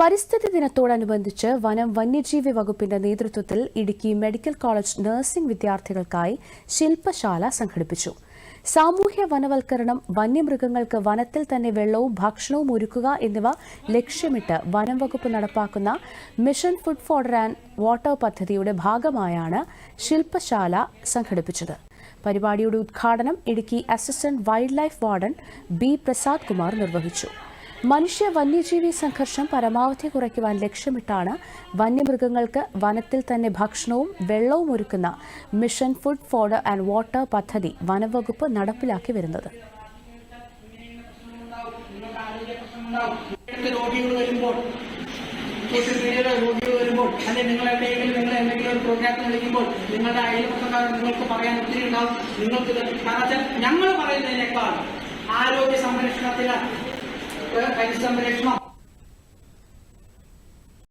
പരിസ്ഥിതി ദിനത്തോടനുബന്ധിച്ച് വനം വന്യജീവി വകുപ്പിന്റെ നേതൃത്വത്തിൽ ഇടുക്കി മെഡിക്കൽ കോളേജ് നഴ്സിംഗ് വിദ്യാർത്ഥികൾക്കായി ശില്പശാല സംഘടിപ്പിച്ചു. സാമൂഹ്യ വനവൽക്കരണം വന്യമൃഗങ്ങൾക്ക് വനത്തിൽ തന്നെ വെള്ളവും ഭക്ഷണവും ഒരുക്കുക എന്നിവ ലക്ഷ്യമിട്ട് വനം വകുപ്പ് നടപ്പാക്കുന്ന mission food for and water പദ്ധതിയുടെ ഭാഗമായാണ് ശില്പശാല സംഘടിപ്പിച്ചത്. പരിപാടിയുടെ ഉദ്ഘാടനം Idukki assistant wildlife warden B Prasad Kumar നിർവഹിച്ചു. മനുഷ്യ വന്യജീവി സംഘർഷം പരമാവധി കുറയ്ക്കുവാൻ ലക്ഷ്യമിട്ടാണ് വന്യമൃഗങ്ങൾക്ക് വനത്തിൽ തന്നെ ഭക്ഷണവും വെള്ളവും ഒരുക്കുന്ന mission food fodder and water പദ്ധതി വനംവകുപ്പ് നടപ്പിലാക്കി വരുന്നത്. വരുമ്പോൾ അല്ലെങ്കിൽ നിങ്ങൾ നിങ്ങളുടെ നിങ്ങൾക്ക് പറയാൻ നിങ്ങൾക്ക് ഞങ്ങൾ പറയുന്നതിനേക്കാൾ ആരോഗ്യ സംരക്ഷണത്തിന് డాక్టర్ అండ్ సంరక్షణ